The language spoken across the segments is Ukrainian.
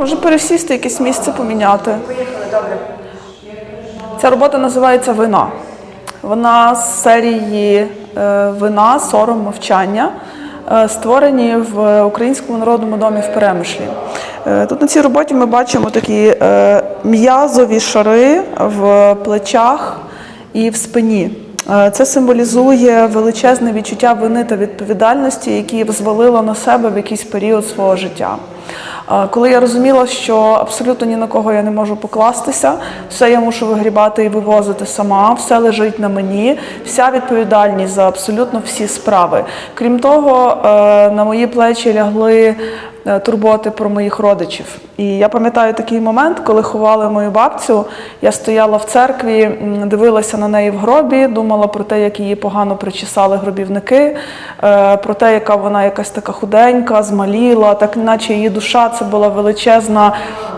Може пересісти, якесь місце поміняти. Ця робота називається Вина. Вона з серії е, Вина, сором, мовчання, е, створені в Українському народному домі в Перемишлі. Е, Тут на цій роботі ми бачимо такі м'язові шари в плечах і в спині. Це символізує величезне відчуття вини та відповідальності, які взвалила на себе в якийсь період свого життя. Коли я розуміла, що абсолютно ні на кого я не можу покластися, все я мушу вигрібати і вивозити сама, все лежить на мені, вся відповідальність за абсолютно всі справи. Крім того, е, на мої плечі лягли турботи про моїх родичів. І я пам'ятаю такий момент, коли ховали мою бабцю. Я стояла в церкві, дивилася на неї в гробі, думала про те, як її погано причесали гробівники, е, про те, яка вона якась така худенька, змаліла, так наче її душа це була величезна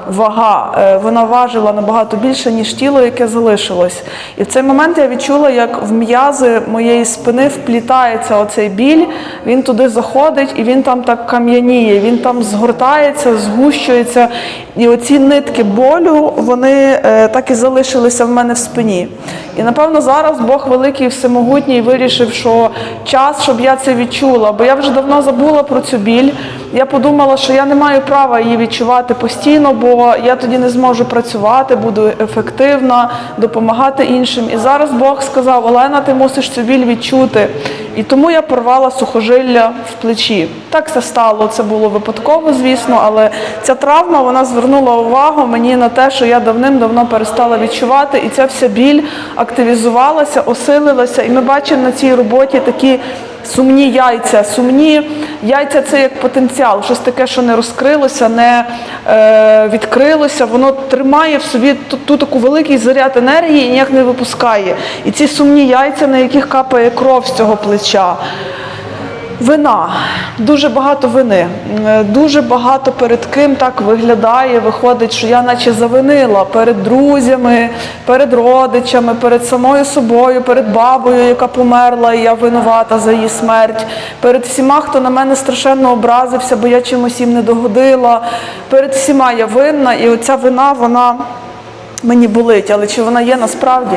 вага. Е, Вона важила набагато більше, ніж тіло, яке залишилось. І в цей момент я відчула, як в м'язи моєї спини вплітається оцей біль, він туди заходить і він там так кам'яніє, він там згортається, згущується. І оці нитки болю, вони е, так і залишилися в мене в спині. І напевно зараз Бог великий всемогутній вирішив, що час, щоб я це відчула, бо я вже давно забула про цю біль. Я подумала, що я не маю права її відчувати постійно, бо я тоді не зможу працювати, буду ефективна, допомагати іншим. І зараз Бог сказав: Олена, ти мусиш цю біль відчути. І тому я порвала сухожилля в плечі. Так це стало. Це було випадково, звісно, але ця травма вона звернула увагу мені на те, що я давним-давно перестала відчувати, і ця вся біль активізувалася, осилилася. І ми бачимо на цій роботі такі. Сумні яйця. Сумні яйця це як потенціал, щось таке, що не розкрилося, не е, відкрилося. Воно тримає в собі ту, ту таку великий заряд енергії і ніяк не випускає. І ці сумні яйця, на яких капає кров з цього плеча. Вина, дуже багато вини, Е, дуже багато перед ким так виглядає. Виходить, що я наче завинила перед друзями, перед родичами, перед самою собою, перед бабою, яка померла, і я винувата за її смерть, перед всіма, хто на мене страшенно образився, бо я чимось їм не догодила. Перед всіма я винна, і оця вина, вона мені болить. Але чи вона є насправді?